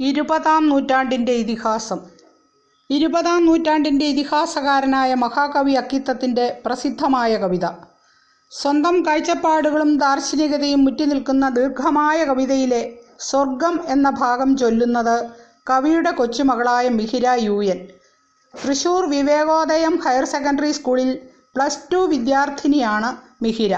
ഇരുപതാം നൂറ്റാണ്ടിന്റെ ഇതിഹാസം. ഇരുപതാം നൂറ്റാണ്ടിന്റെ ഇതിഹാസകാരനായ മഹാകവി അക്കിത്തത്തിന്റെ പ്രസിദ്ധമായ കവിത. സ്വന്തം കാഴ്ചപ്പാടുകളും ദാർശനികതയും മുറ്റിനിൽക്കുന്ന ദീർഘമായ കവിതയിലെ സ്വർഗം എന്ന ഭാഗം ചൊല്ലുന്നത് കവിയുടെ കൊച്ചുമകളായ Mihira U N. Thrissur Vivekodayam higher secondary സ്കൂളിൽ പ്ലസ് ടു വിദ്യാർത്ഥിനിയാണ് മിഹിര.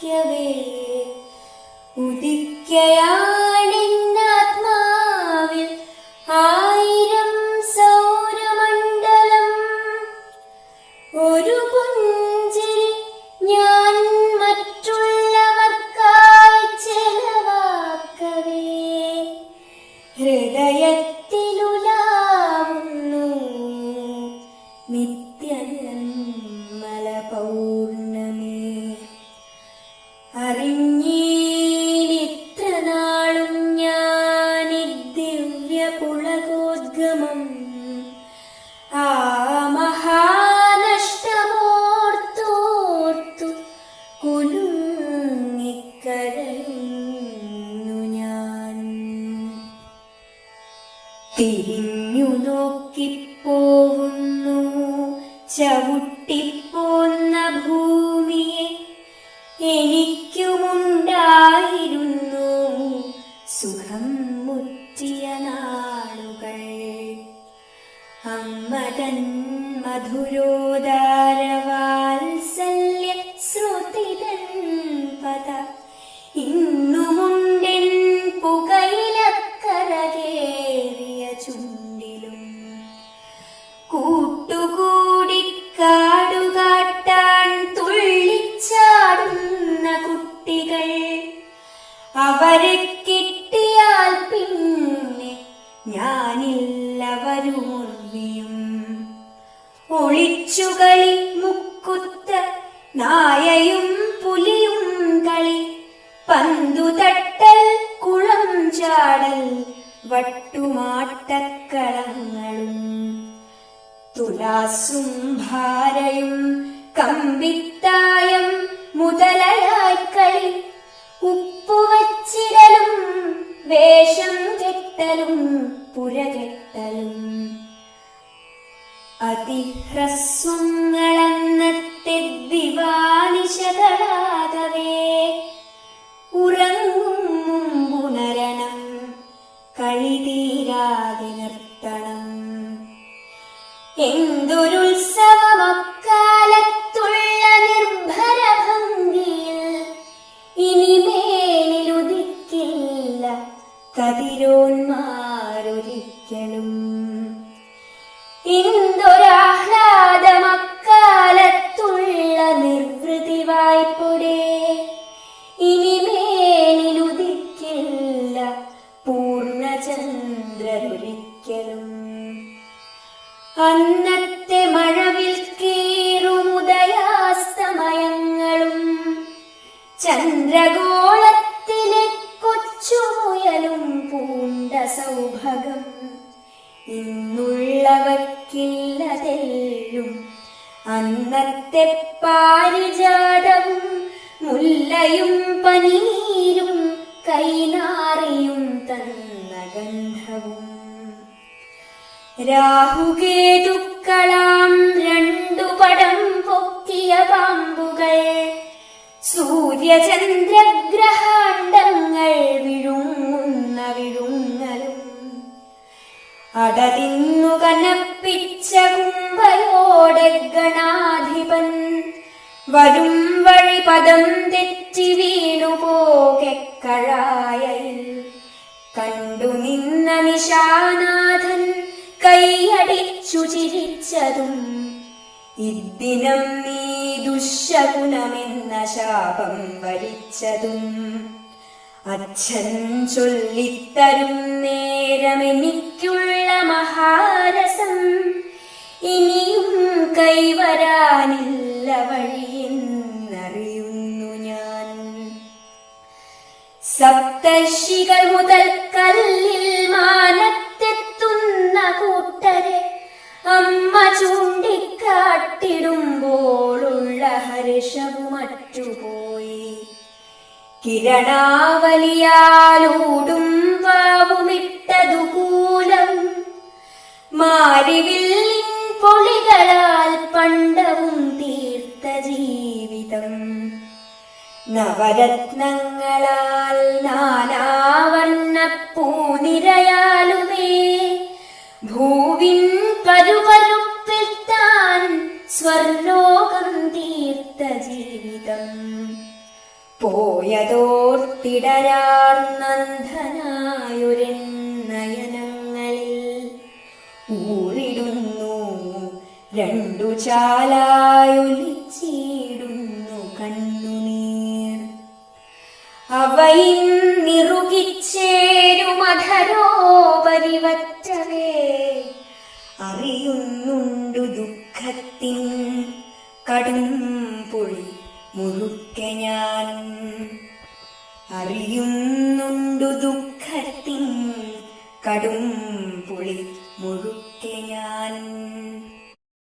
പൊഴിക്കവേ ഉദിക്കയാണെന്നാത്മാവിൽ ആയിരം സൗരമണ്ഡലം. ഒരു പുഞ്ചിരി കുലുങ്ങിക്കരയുന്നു ഞാൻ. തിരിഞ്ഞു നോക്കിപ്പോവുന്നു ചവിട്ടിപ്പോന്ന ഭൂമിയെ എനിക്കുമുണ്ടായിരുന്നു. സുഖം മുറ്റിയ നാളുകൾ. അമ്മതൻ മധുരോദാരവാത്സല്യ തട്ടൽ കുളം ചാടൽ വട്ടുമാട്ടക്കളങ്ങളും തുലാസും ഭാരയും കമ്പിത്തായം മുതലയായി കളി ഉപ്പുവച്ചിടലും വേഷം കെട്ടലും പുരകെട്ടലും അതിഹ്രസ്വങ്ങളെന്നത്തെ ദിവാനിശകളാകവേ കളി തീരാതെ നിർത്തണം. എന്തൊരുത്സവമക്കാലത്തുള്ള നിർഭര ഭംഗിയിൽ ഇനിമേലിലുദിക്കില്ല കതിരോന്മാരൊരിക്കലും. എന്തൊരാഹ്ലാദമക്കാലത്തുള്ള നിർവൃതി വായ്പൊടേ സൗഭകം ഇന്നുള്ളവർക്കില്ലതെല്ലും. അന്നത്തെ പാരിജാടം മുല്ലയും പനീരും കൈനാറിയും തന്ന ഗന്ധവും. രാഹുകേതുക്കളാം രണ്ടു പടം പൊക്കിയ പാമ്പുകൾ. സൂര്യചന്ദ്രഗ്രഹാണ്ടങ്ങൾ അടതിന്നു കനപ്പിച്ച കുമ്പയോടെ ഗണാധിപൻ. വരും വഴി പദം തെറ്റി വീണു കഴായയിൽ. കണ്ടു നിന്ന നിശാനാഥൻ കൈയടിച്ചു ചിരിച്ചതും ഇദ്ദിനം നീ ദുശകുണമെന്ന ശാപം വരിച്ചതും. അച്ഛൻ ചൊല്ലിത്തരും നേരമെനിക്കുള്ള മഹാരസം. ഇനിയും കൈവരാനില്ല വഴിയെന്നറിയുന്നു ഞാൻ. സപ്തർഷികൾ മുതൽ കല്ലിൽ മാനത്തെത്തുന്ന കൂട്ടരെ അമ്മ ചൂണ്ടിക്കാട്ടിടുമ്പോഴുള്ള ഹർഷവും മറ്റുപോയി കിരണാവലിയാലൂടും വാവുമിട്ടതു കൂലം. മാരിവില്ലിൻ പൊളികളാൽ പണ്ടവും തീർത്ത ജീവിതം. നവരത്നങ്ങളാൽ നാനാവർണ പൂനിരയാലുമേ ഭൂവിൻ പരുപരുപ്പിൽ താൻ പോയതോർത്തിടരാർന്നന്ധനായൊരെന്നയനങ്ങളിൽ ഊറിടുന്നു രണ്ടു ചാലായൊലിച്ചിടുന്നു കണ്ണുനീർ. അവയിൻ നിറുകിച്ചേരുമധരോപരിവറ്റവേ അറിയുന്നുണ്ടു ദുഃഖത്തിൻ കടും പൊളി മുഴുക്കെ ഞാൻ അറിയുന്നുണ്ടു ദുഃഖത്തിൻ കടും പുളി. മുഴുക്കെ ഞാൻ